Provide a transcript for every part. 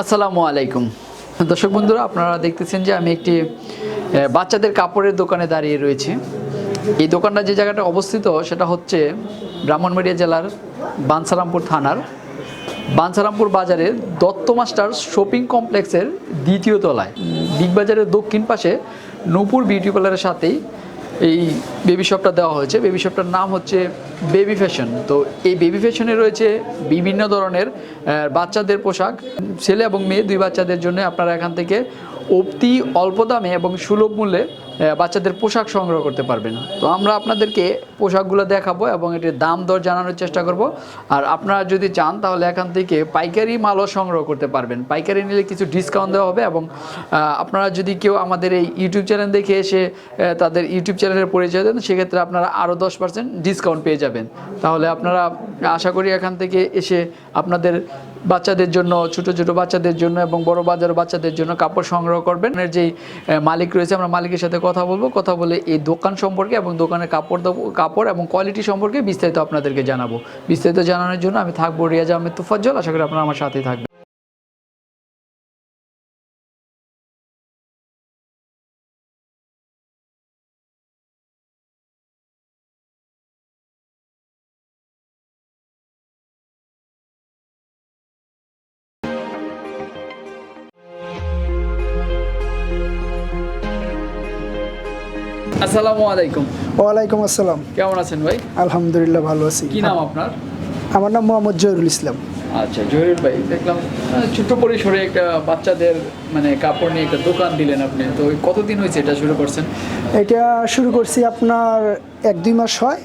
আসসালামু আলাইকুম। দর্শক বন্ধুরা, আপনারা দেখতেছেন যে আমি একটি বাচ্চাদের কাপড়ের দোকানে দাঁড়িয়ে রয়েছি। এই দোকানটা যে জায়গাটা অবস্থিত, সেটা হচ্ছে ব্রাহ্মণবাড়িয়া জেলার বানসারামপুর থানার। বানসারামপুর বাজারের দত্ত মাস্টার শপিং কমপ্লেক্সের দ্বিতীয় তলায় বিগ বাজারের দক্ষিণ পাশে নূপুর বিউটি পার্লারের সাথেই এই বেবি শপটা দেওয়া হয়েছে। বেবি শপটার নাম হচ্ছে বেবি ফ্যাশন তো এই বেবি ফ্যাশনে রয়েছে বিভিন্ন ধরনের বাচ্চাদের পোশাক। ছেলে এবং মেয়ে দুই বাচ্চাদের জন্য আপনারা এখান থেকে অতি অল্প দামে এবং সুলভ মূল্যে বাচ্চাদের পোশাক সংগ্রহ করতে পারবেন। তো আমরা আপনাদেরকে পোশাকগুলো দেখাবো এবং এটির দাম দর জানানোর চেষ্টা করব। আর আপনারা যদি চান, তাহলে এখান থেকে পাইকারি মালও সংগ্রহ করতে পারবেন। পাইকারি নিলে কিছু ডিসকাউন্ট দেওয়া হবে এবং আপনারা যদি কেউ আমাদের এই ইউটিউব চ্যানেল দেখে এসে তাদের ইউটিউব চ্যানেলের পরিচয় দেন, সেক্ষেত্রে আপনারা আরও দশ পার্সেন্ট ডিসকাউন্ট পেয়ে যাবেন। তাহলে আপনারা, আশা করি এখান থেকে এসে আপনাদের বাচ্চাদের জন্য, ছোট ছোট বাচ্চাদের জন্য এবং বড় বাজার বাচ্চাদের জন্য কাপড় সংগ্রহ করবেন। এর যেই মালিক রয়েছে, আমরা মালিকের সাথে কথা বলব, কথা বলে এই দোকান সম্পর্কে এবং দোকানের কাপড় কাপড় এবং কোয়ালিটি সম্পর্কে বিস্তারিত আপনাদেরকে জানাব। বিস্তারিত জানানোর জন্য আমি থাকব রিয়াজ আহমেদ তুফাজ্জল, আশা করি আপনারা আমার সাথেই থাকবেন। আসসালামু আলাইকুম। ওয়ালাইকুম আসসালাম। কেমন আছেন ভাই? আলহামদুলিল্লাহ ভালো আছি। কি নাম আপনার? আমার নাম মোহাম্মদ জহিরুল ইসলাম। আচ্ছা জহিরুল ভাই দেখলাম ছোট্ট পরিসরে একটা বাচ্চাদের মানে কাপড় নিয়ে একটা দোকান দিলেন আপনি। তো কতদিন হয়েছে এটা শুরু করছেন? এটা শুরু করছি আপনার এক দুই মাস হয়।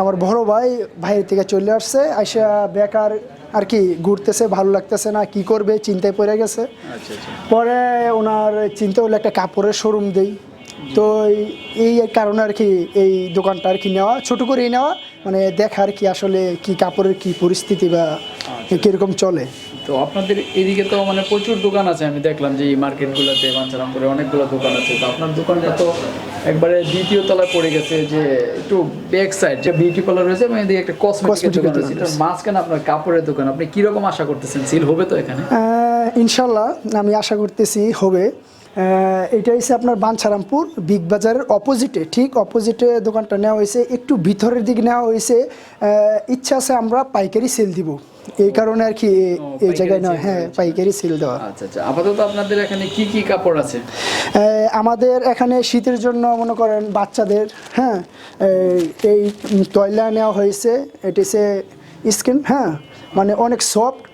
আমার বড় ভাই ভাইয়ের থেকে চলে আসছে আইসা বেকার আর কি ঘুরতেছে ভালো লাগতেছে না কি করবে চিন্তায় পড়ে গেছে। আচ্ছা আচ্ছা। পরে ওনার চিন্তা হলো একটা কাপড়ের শোরুম দেই। তো এই- কারণে আর কি এই দোকানটা আর কি নেওয়া ছোট করেই নেওয়া মানে দেখা আর কি আসলে কি কাপড়ের কি পরিস্থিতি বা কীরকম চলে। তো আপনাদের এদিকে তো মানে প্রচুর দোকান আছে আমি দেখলাম যে এই মার্কেটগুলোতে বাঞ্ছারামপুরে অনেকগুলো দোকান আছে। তো আপনার দোকানটা তো একবারে দ্বিতীয় তলায় পড়ে গেছে যে একটু ব্যাক সাইড যে বিউটি পার্লার রয়েছে এবং এদিকে একটা এর দোকান রয়েছে। এটার মাঝখানে আপনার কাপড়ের দোকান আপনি কীরকম আশা করতেছেন? সিল হবে তো এখানে? ইনশাল্লাহ আমি আশা করতেছি হবে। এটা হচ্ছে আপনার বাঞ্ছারামপুর বিগ বাজারের অপোজিটে ঠিক অপোজিটে দোকানটা নেওয়া হয়েছে একটু ভিতরের দিক নেওয়া হয়েছে ইচ্ছা আছে আমরা পাইকারি সেল দিব। এই কারণে আর কি এই জায়গায় sale হ্যাঁ পাইকারি সেল দেওয়া। আচ্ছা আচ্ছা। আপাতত আপনাদের এখানে কি কি কাপড় আছে? আমাদের এখানে শীতের জন্য মনে করেন বাচ্চাদের হ্যাঁ এই- তয়লা নেওয়া হয়েছে। এটি হচ্ছে স্কিন হ্যাঁ মানে অনেক সফট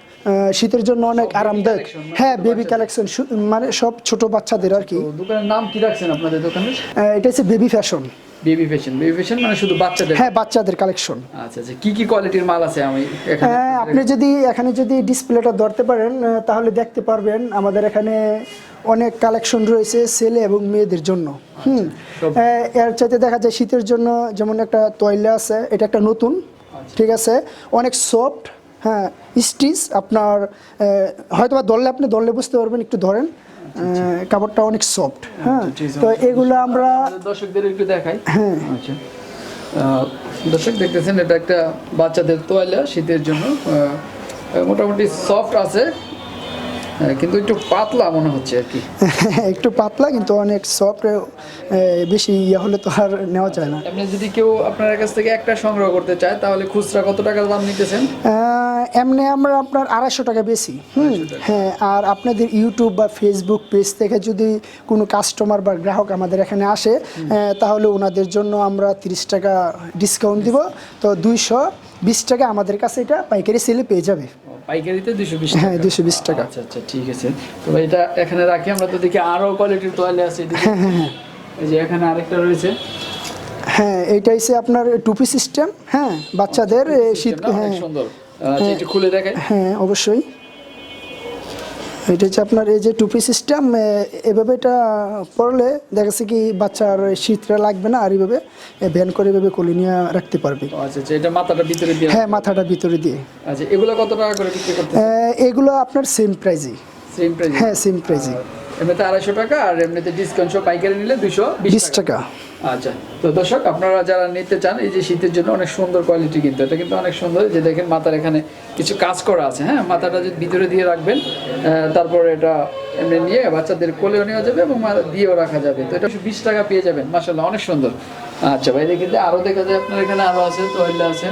শীতের জন্য অনেক আরামদায়ক। মানে হ্যাঁ বেবি কালেকশন মানে সব ছোট বাচ্চাদের আর কি। দোকানের নাম কি রাখছেন আপনাদের দোকানের? এটা হচ্ছে baby fashion baby fashion baby fashion মানে শুধু বাচ্চাদের? হ্যাঁ বাচ্চাদের কালেকশন আচ্ছা আচ্ছা কি কি কোয়ালিটির মাল আছে? আমি এখানে হ্যাঁ আপনি যদি এখানে যদি ডিসপ্লেটা ধরতে পারেন তাহলে দেখতে পারবেন আমাদের এখানে অনেক কালেকশন রয়েছে ছেলে এবং মেয়েদের জন্য। হুম সব- এর চাইতে দেখা যায় শীতের জন্য যেমন একটা তয়লা আছে এটা একটা নতুন ঠিক আছে? অনেক সফট হ্যাঁ স্টিচ আপনার হয়তো বা দললে আপনি দললে বুঝতে পারবেন একটু ধরেন। কাপড়টা অনেক সফট হ্যাঁ তো এগুলো আমরা দর্শকদের একটু দেখাই। হ্যাঁ। আচ্ছা। দর্শক দেখতেছেন এটা একটা বাচ্চাদের তোয়ালা শীতের জন্য। মোটামুটি সফট আছে। কিন্তু একটু পাতলা মনে হচ্ছে আর কি। একটু পাতলা কিন্তু অনেক সফট বেশি ইয়ে হলে তো আর নেওয়া যায় না। আপনি যদি কেউ আপনার কাছ থেকে একটা সংগ্রহ করতে চায় তাহলে খুচরা কত টাকা দাম নিতেছেন? এমনি আমরা আপনার আড়াইশো টাকা বেশি। হুম হ্যাঁ আর আপনাদের ইউটিউব বা ফেসবুক পেজ থেকে যদি কোনো কাস্টমার বা গ্রাহক আমাদের এখানে আসে তাহলে ওনাদের জন্য আমরা তিরিশ টাকা ডিসকাউন্ট দিব। তো দুইশো বিশ টাকা আমাদের কাছে এটা পাইকারি সেলে পেয়ে যাবে। পাইকারিতে দুশো বিশ হ্যাঁ দুশো বিশ টাকা। আচ্ছা আচ্ছা ঠিক আছে। তো এটা এখানে রাখি আমরা তো দেখি আরও কোয়ালিটির তোয়ালে আছে এদিকে। এই যে এখানে আরেকটা রয়েছে। হ্যাঁ এইটা হচ্ছে আপনার টুপি সিস্টেম হ্যাঁ বাচ্চাদের শীত হ্যাঁ। সুন্দর। আচ্ছা খুলে দেখে হ্যাঁ অবশ্যই। এটা হচ্ছে আপনার এই যে টুপি সিস্টেম এভাবে এটা পরলে দেখা যাচ্ছে কি বাচ্চার শীতটা লাগবে না আর এইভাবে ভ্যান করে এভাবে কোলে নিয়ে রাখতে পারবে। আচ্ছা আচ্ছা এটা মাথাটা ভিতরে দিয়ে? হ্যাঁ মাথাটা ভিতরে দিয়ে। আচ্ছা এগুলো কত টাকা করে বিক্রি করতে এগুলো আপনার সেম প্রাইজই সেম প্রাইস হ্যাঁ সেম প্রাইজই এমনিতে আড়াইশো টাকা আর এমনিতে ডিসকাউন্ট সহ পাইকারি নিলে দুশো বিশ টাকা। আচ্ছা তো দর্শক আপনারা যারা নিতে চান এই যে শীতের জন্য অনেক সুন্দর কোয়ালিটি কিন্তু এটা কিন্তু অনেক সুন্দর। যে দেখেন মাথার এখানে কিছু কাজ করা আছে হ্যাঁ? মাথাটা যদি ভিতরে দিয়ে রাখবেন তারপরে এটা এমনি নিয়ে বাচ্চাদের কোলেও নেওয়া যাবে এবং মা- দিয়েও রাখা যাবে। তো এটা বিশ টাকা পেয়ে যাবেন মাসাল্লাহ অনেক সুন্দর। আচ্ছা ভাই দেখি যে আরও দেখা যায় আপনার এখানে আরও আছে তোয়াল্লা আছে।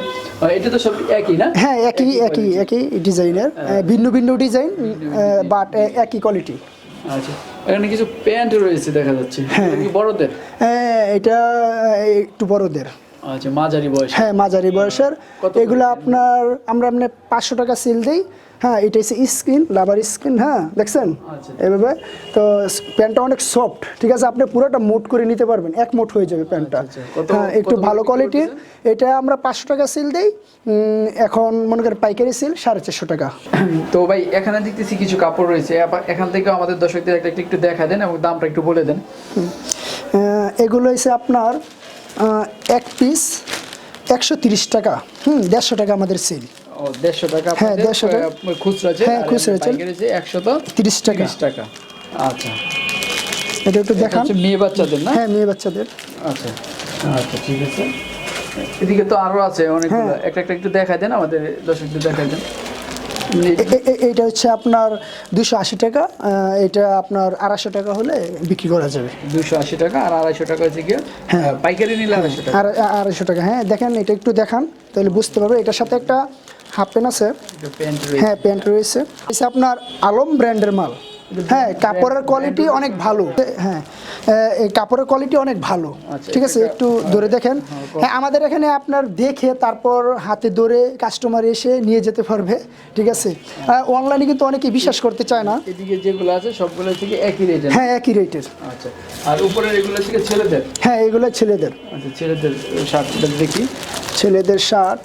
এটা তো সব একই না? হ্যাঁ একই একই একই ডিজাইনের ভিন্ন ভিন্ন ডিজাইন বাট একই কোয়ালিটি আচ্ছা। এখানে কিছু প্যান্ট রয়েছে দেখা যাচ্ছে। হ্যাঁ। বড়দের? বড়দের এটা একটু বড়দের। আচ্ছা মাঝারি বয়স হ্যাঁ মাঝারি বয়সের। এগুলো আপনার আমরা আপনার পাঁচশো টাকা সেল দিই। হ্যাঁ এটা হচ্ছে স্ক্রিন লাভার স্ক্রিন হ্যাঁ দেখছেন? আচ্ছা। এভাবে। তো প্যান্টটা অনেক সফট ঠিক আছে? আপনি পুরোটা মোট করে নিতে পারবেন এক মোট হয়ে যাবে প্যান্টটা। আচ্ছা, হ্যাঁ একটু ভালো কোয়ালিটির এটা আমরা পাঁচশো টাকা সিল দিই। এখন মনে করেন পাইকারি সিল সাড়ে চারশো টাকা। তো ভাই এখানে দেখতেছি কিছু কাপড় রয়েছে। এখান থেকে আমাদের দর্শকদের একটা একটু দেখা দেন এবং দামটা একটু বলে দেন। এগুলো হচ্ছে আপনার এক পিস একশো তিরিশ টাকা। হুম দেড়শো টাকা আমাদের সেল দেড়শো টাকা হ্যাঁ, আপনাদের, 150 টাকা। খুচরা হ্যাঁ, খুচরা আছে। একশো তো 30 টাকা। তিরিশ টাকা। আচ্ছা। এটা একটু এটা দেখান। মেয়ে বাচ্চাদের না? হ্যাঁ মেয়ে বাচ্চাদের। আচ্ছা। আচ্ছা ঠিক আছে। এদিকে তো আরও আছে অনেকগুলো। একটা একটা একটু দেখাই দেন আমাদের দর্শকদের দেখাই দেন। এইটা হচ্ছে আপনার দুশো আশি টাকা এটা আপনার আড়াইশো টাকা হলে বিক্রি করা যাবে। দুশো আশি টাকা আর আড়াইশো টাকা হচ্ছে গিয়ে হ্যাঁ। পাইকারি নিলে আড়াইশো টাকা। আর আড়াইশো টাকা হ্যাঁ দেখেন এটা একটু দেখান তাহলে বুঝতে পারবে। এটার সাথে একটা হাফ প্যান্ট আছে। হ্যাঁ প্যান্ট রয়েছে। আপনার আলম ব্র্যান্ডের মাল। হ্যাঁ কাপড়ের কোয়ালিটি অনেক ভালো। হ্যাঁ এই কাপড়ের কোয়ালিটি অনেক ভালো। আচ্ছা, ঠিক আছে একটু ধরে দেখেন। হ্যাঁ আমাদের এখানে আপনার দেখে তারপর হাতে ধরে কাস্টমার এসে নিয়ে যেতে পারবে ঠিক আছে? অনলাইনে কিন্তু অনেকে বিশ্বাস করতে চায় না। এদিকে যেগুলো আছে সবগুলো থেকে একই রেটের হ্যাঁ একই রেটের আচ্ছা আর উপরের এগুলো থেকে ছেলেদের? হ্যাঁ এগুলো ছেলেদের। আচ্ছা ছেলেদের শার্টটা দেখি। ছেলেদের শার্ট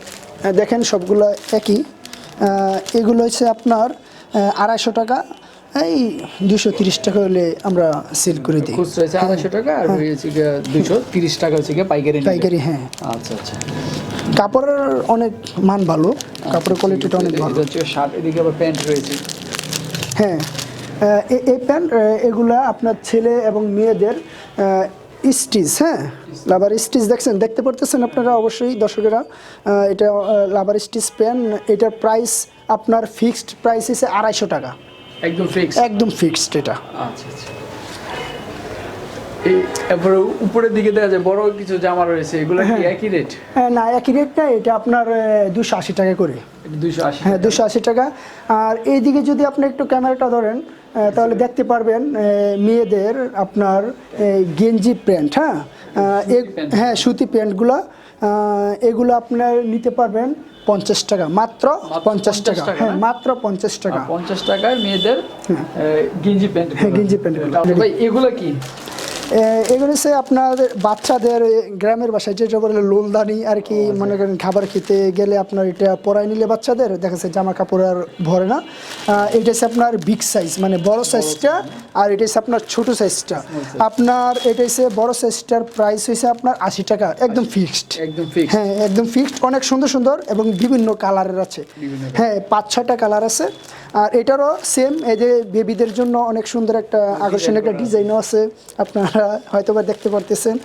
দেখেন সবগুলো একই। এগুলো হচ্ছে আপনার আড়াইশো টাকা এই দুশো তিরিশ টাকা হলে আমরা সেল করে দিই। খুচরা হচ্ছে আড়াইশো টাকা আর হয়েছে দুশো তিরিশ টাকা হচ্ছে গিয়ে পাইকারি পাইকারি হ্যাঁ। আচ্ছা আচ্ছা। কাপড়ের অনেক মান ভালো কাপড়ের কোয়ালিটিটা অনেক ভালো। হচ্ছে শার্ট এদিকে আবার প্যান্ট রয়েছে। হ্যাঁ এই প্যান্ট এগুলা আপনার ছেলে এবং মেয়েদের স্টিচ হ্যাঁ? লাভার স্টিচ দেখছেন? দেখতে পারতেছেন আপনারা অবশ্যই দর্শকেরা এটা লাভার স্টিচ প্যান্ট এটার প্রাইস আপনার ফিক্সড প্রাইস হিসেবে আড়াইশো টাকা। একদম ফিক্স একদম ফিক্সড এটা। আচ্ছা আচ্ছা। এই এরপরে উপরের দিকে দেখা যায় বড় কিছু জামা রয়েছে এগুলো কি একই রেট হ্যাঁ, না একই রেট না এটা আপনার দুশো আশি টাকা করে। দুইশো আশি হ্যাঁ দুশো আশি টাকা। আর এইদিকে যদি আপনি একটু ক্যামেরাটা ধরেন তাহলে দেখতে পারবেন মেয়েদের আপনার এই গেঞ্জি প্যান্ট হ্যাঁ। হ্যাঁ সুতি প্যান্টগুলো এগুলো আপনার নিতে পারবেন পঞ্চাশ টাকা মাত্র পঞ্চাশ টাকা। হ্যাঁ মাত্র পঞ্চাশ টাকা। পঞ্চাশ টাকায় মেয়েদের আহ, গেঞ্জি প্যান্ট হ্যাঁ, গেঞ্জি প্যান্ট। ভাই এগুলো কি? এগুলো হচ্ছে আপনার বাচ্চাদের গ্রামের বাসায় যেটা বলে লোলদানি আর কি মনে করেন খাবার খেতে গেলে আপনার এটা পরাই নিলে বাচ্চাদের দেখা যাচ্ছে জামা কাপড় আর ভরে না। এটা হচ্ছে আপনার বিগ সাইজ মানে বড় সাইজটা আর এটা হচ্ছে আপনার ছোট সাইজটা আপনার এটা হচ্ছে বড় সাইজটার প্রাইস হয়েছে আপনার আশি টাকা একদম ফিক্সড একদম ফিক্স হ্যাঁ একদম ফিক্সড অনেক সুন্দর সুন্দর এবং বিভিন্ন কালারের আছে। হ্যাঁ পাঁচ ছয়টা কালার আছে। আর এটারও সেম এই যে বেবিদের জন্য অনেক সুন্দর একটা আকর্ষণীয় একটা ডিজাইনও আছে আপনারা হয়তো বা দেখতে পারতেছেন।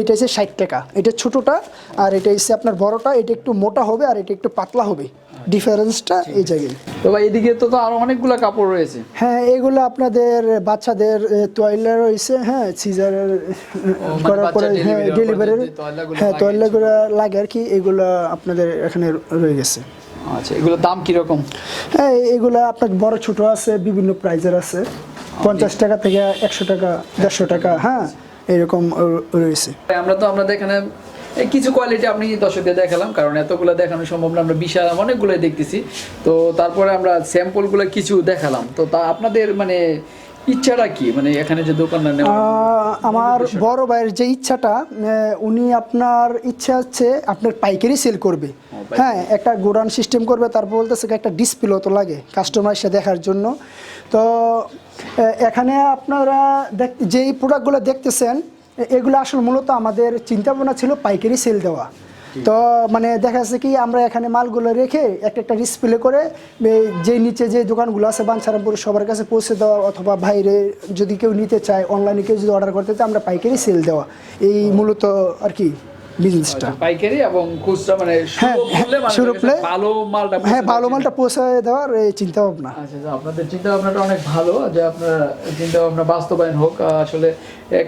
এটা হচ্ছে ষাট টাকা। এটা ছোটোটা আর এটা হচ্ছে আপনার বড়টা এটা একটু মোটা হবে আর এটা একটু পাতলা হবে। ডিফারেন্সটা এই জায়গায়। তো ভাই এদিকে তো তো আরও অনেকগুলো কাপড় রয়েছে। হ্যাঁ এগুলো আপনাদের বাচ্চাদের তোয়াইলা রয়েছে হ্যাঁ সিজারের মানে করার পরে হ্যাঁ ডেলিভারির হ্যাঁ লাগে, তোয়াইলাগুলো লাগে আর কি এগুলো আপনাদের এখানে রয়ে গেছে। আচ্ছা এগুলোর দাম কীরকম? হ্যাঁ এগুলো আপনার বড় ছোট আছে বিভিন্ন প্রাইজের আছে। পঞ্চাশ টাকা থেকে একশো টাকা দেড়শো টাকা হ্যাঁ এরকম রয়েছে। আমরা তো আমাদের এখানে কিছু কোয়ালিটি আপনি দর্শকদের দেখালাম কারণ এতগুলো দেখানো সম্ভব না আমরা বিশাল অনেকগুলো দেখতেছি। তো তারপরে আমরা স্যাম্পলগুলো কিছু দেখালাম। তো তা আপনাদের মানে ইচ্ছাটা কি? মানে এখানে যে দোকানটা নেওয়া আমার বড় ভাইয়ের যে ইচ্ছাটা উনি আপনার ইচ্ছা হচ্ছে আপনার পাইকারি সেল করবে। হ্যাঁ একটা গোডাউন সিস্টেম করবে তারপর বলতেছে একটা ডিসপ্লে তো লাগে কাস্টমার এসে দেখার জন্য। তো এখানে আপনারা দেখ যেই প্রোডাক্টগুলো দেখতেছেন এগুলো আসলে মূলত আমাদের চিন্তা ভাবনা ছিল পাইকারি সেল দেওয়া। তো মানে দেখা যাচ্ছে কি আমরা এখানে মালগুলো রেখে একটা একটা ডিসপ্লে করে যে নিচে যে দোকানগুলো আছে বাঞ্ছারামপুর সবার কাছে পৌঁছে দেওয়া অথবা বাইরে যদি কেউ নিতে চায় অনলাইনে কেউ যদি অর্ডার করতে চায় আমরা পাইকারি সেল দেওয়া। এই মূলত আর কি। বিজনেসটা পাইকারি এবং খুচরা মানে হ্যাঁ, হ্যাঁ, মূল্যে। ভালো মালটা হ্যাঁ ভালো মালটা পৌঁছে দেওয়ার এই চিন্তা ভাবনা আচ্ছা আচ্ছা, আপনাদের চিন্তা ভাবনাটা অনেক ভালো যে আপনার চিন্তা ভাবনা বাস্তবায়ন হোক। আসলে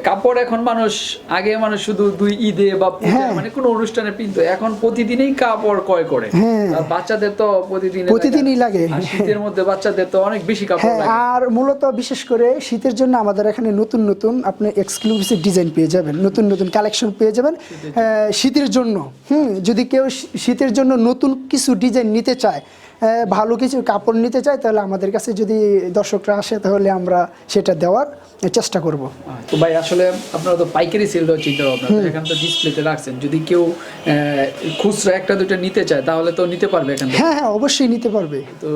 কাপড় এখন মানুষ আগে মানুষ শুধু দুই ঈদে বা হ্যাঁ। মানে কোনো অনুষ্ঠানে পিনতো। এখন প্রতিদিনই কাপড় ক্রয় করে। হ্যাঁ। আর বাচ্চাদের তো প্রতিদিন প্রতিদিনই লাগে। শীতের মধ্যে বাচ্চাদের তো অনেক বেশি কাপড় হ্যাঁ লাগে। আর মূলত বিশেষ করে শীতের জন্য আমাদের এখানে নতুন নতুন আপনি এক্সক্লুসিভ ডিজাইন পেয়ে যাবেন। নতুন নতুন কালেকশন পেয়ে যাবেন। শীতের জন্য হুম যদি কেউ শীতের জন্য নতুন কিছু ডিজাইন নিতে চায় ভালো কিছু কাপড় নিতে চায় তাহলে আমাদের কাছে যদি দর্শকরা আসে তাহলে আমরা সেটা দেওয়ার চেষ্টা করব। তো ভাই আসলে আপনারা তো পাইকারি সেল দেওয়ার চিন্তা ভাবনা এখানে তো ডিসপ্লেতে রাখছেন। যদি কেউ খুচরা একটা দুটো নিতে চায় তাহলে তো নিতে পারবে এখান হ্যাঁ হ্যাঁ অবশ্যই নিতে পারবে। তো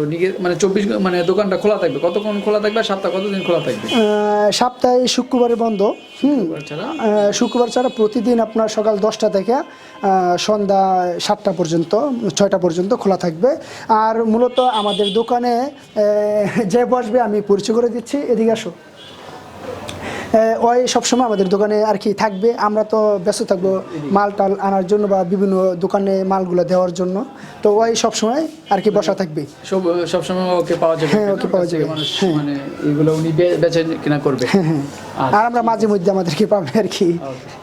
মানে চব্বিশ মানে দোকানটা খোলা থাকবে। কতক্ষণ খোলা থাকবে সপ্তাহ কতদিন খোলা থাকবে? সপ্তাহে শুক্রবারে বন্ধ। হুম। শুক্রবার ছাড়া প্রতিদিন আপনার সকাল দশটা থেকে সন্ধ্যা সাতটা পর্যন্ত ছয়টা পর্যন্ত খোলা থাকবে। আর মূলত আমাদের দোকানে যে বসবে আমি পরিচয় করে দিচ্ছি। এদিকে আসো। ওই সবসময় আমাদের দোকানে আর কি থাকবে। আমরা তো ব্যস্ত থাকব মাল টাল আনার জন্য বা বিভিন্ন দোকানে মালগুলো দেওয়ার জন্য। তো ওই সবসময় আর কি বসা থাকবে। সব সবসময় ওকে পাওয়া যাবে হ্যাঁ, ওকে পাওয়া যাবে। মানে এগুলো উনি বেচে কিনা করবে। আচ্ছা। আর আমরা মাঝে মধ্যে আমাদেরকে পাবে আর কি। Okay.